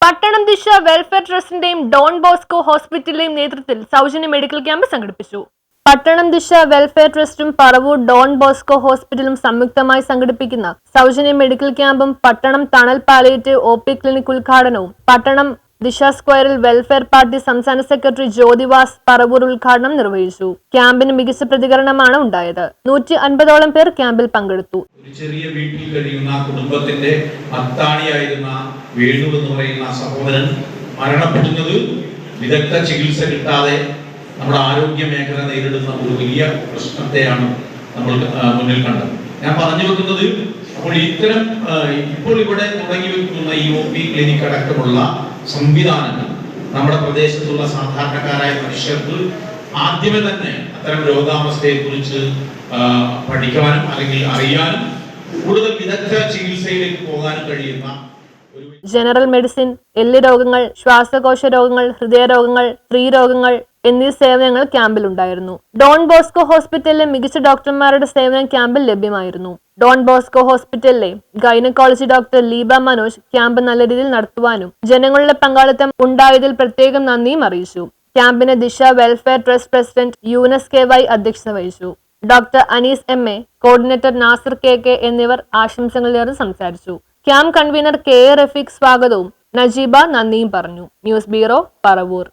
പട്ടണം ദിശ വെൽഫെയർ ട്രസ്റ്റിന്റെയും Don Bosco ഹോസ്പിറ്റലിന്റെയും നേതൃത്വത്തിൽ സൗജന്യ മെഡിക്കൽ ക്യാമ്പ് സംഘടിപ്പിച്ചു. പട്ടണം ദിശ വെൽഫെയർ ട്രസ്റ്റും പറവൂർ ഡോൺ ബോസ്കോ ഹോസ്പിറ്റലും സംയുക്തമായി സംഘടിപ്പിക്കുന്ന സൗജന്യ മെഡിക്കൽ ക്യാമ്പും പട്ടണം തണൽ പാലിയേറ്റീവ് ഒ പി ക്ലിനിക് ഉദ്ഘാടനവും പട്ടണം ദിശ സ്ക്വയറിൽ വെൽഫെയർ പാർട്ടി സംസ്ഥാന സെക്രട്ടറി ജ്യോതിവാസ് പറവൂർ ഉദ്ഘാടനം നിർവഹിച്ചു. ക്യാമ്പിന് മികച്ച പ്രതികരണമാണ് ഉണ്ടായത്. നൂറ്റി അൻപതോളം പേർ ക്യാമ്പിൽ പങ്കെടുത്തു. ഒരു ചെറിയ വീട്ടിൽ കഴിയുന്ന കുടുംബത്തിന്റെ അത്താണിയായിരുന്ന വേണു എന്ന് പറയുന്ന സഹോദരൻ മരണപ്പെടുന്നത് വിദഗ്ധ ചികിത്സ കിട്ടാതെ നമ്മുടെ ആരോഗ്യ മേഖല നേരിടുന്ന ഒരു വലിയ പ്രശ്നത്തെയാണ് നമ്മൾ മുന്നിൽ കണ്ടത്. ഞാൻ പറഞ്ഞു വെക്കുന്നത് അപ്പോൾ ഇത്തരം ഇപ്പോൾ ഇവിടെ തുടങ്ങി വെക്കുന്ന ഈ ഒ പി ക്ലിനിക് അടക്കമുള്ള സംവിധാനങ്ങൾ. നമ്മുടെ പ്രദേശത്തുള്ള സാധാരണക്കാരായ മനുഷ്യർക്ക് ആദ്യമേ തന്നെ അത്തരം രോഗാവസ്ഥയെ കുറിച്ച് പഠിക്കാനും അല്ലെങ്കിൽ അറിയാനും കൂടുതൽ വിദഗ്ധ ചികിത്സയിലേക്ക് പോകാനും കഴിയുന്ന ജനറൽ മെഡിസിൻ എല്ല് രോഗങ്ങൾ ശ്വാസകോശ രോഗങ്ങൾ ഹൃദയരോഗങ്ങൾ സ്ത്രീരോഗങ്ങൾ എന്നീ സേവനങ്ങൾ ക്യാമ്പിൽ ഉണ്ടായിരുന്നു ഡോൺ ബോസ്കോ ഹോസ്പിറ്റലിലെ മികച്ച ഡോക്ടർമാരുടെ സേവനം ക്യാമ്പിൽ ലഭ്യമായിരുന്നു. ഡോൺ ബോസ്കോ ഹോസ്പിറ്റലിലെ gynaecology doctor Leeba Manoj camp നല്ല രീതിയിൽ നടത്തുവാനും ജനങ്ങളുടെ പങ്കാളിത്തം ഉണ്ടായതിൽ പ്രത്യേകം നന്ദിയും അറിയിച്ചു. ക്യാമ്പിന് Disha welfare trust president Yunus K Y അധ്യക്ഷത വഹിച്ചു. Doctor Anees M A coordinator Nasar K K എന്നിവർ ആശംസകൾ നേർന്ന് സംസാരിച്ചു. Camp convener K A Rafeeq സ്വാഗതവും നജീബ നന്ദിയും പറഞ്ഞു. News bureau Paravur.